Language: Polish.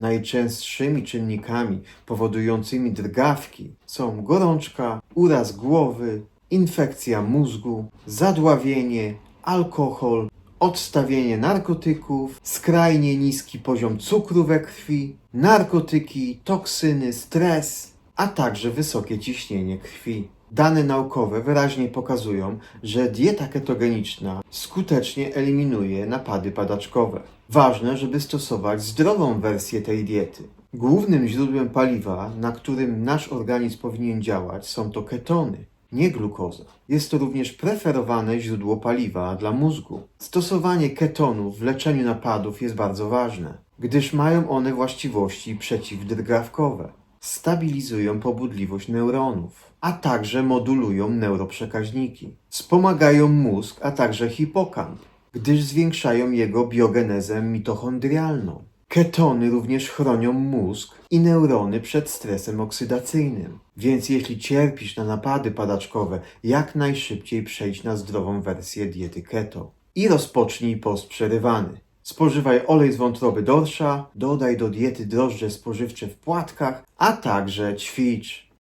Najczęstszymi czynnikami powodującymi drgawki są gorączka, uraz głowy, infekcja mózgu, zadławienie, alkohol, odstawienie narkotyków, skrajnie niski poziom cukru we krwi, narkotyki, toksyny, stres, a także wysokie ciśnienie krwi. Dane naukowe wyraźnie pokazują, że dieta ketogeniczna skutecznie eliminuje napady padaczkowe. Ważne, żeby stosować zdrową wersję tej diety. Głównym źródłem paliwa, na którym nasz organizm powinien działać, są to ketony, nie glukoza. Jest to również preferowane źródło paliwa dla mózgu. Stosowanie ketonów w leczeniu napadów jest bardzo ważne, gdyż mają one właściwości przeciwdrgawkowe. Stabilizują pobudliwość neuronów, a także modulują neuroprzekaźniki. Wspomagają mózg, a także hipokamp, gdyż zwiększają jego biogenezę mitochondrialną. Ketony również chronią mózg i neurony przed stresem oksydacyjnym. Więc jeśli cierpisz na napady padaczkowe, jak najszybciej przejdź na zdrową wersję diety keto. I rozpocznij post przerywany. Spożywaj olej z wątroby dorsza, dodaj do diety drożdże spożywcze w płatkach, a także ćwicz.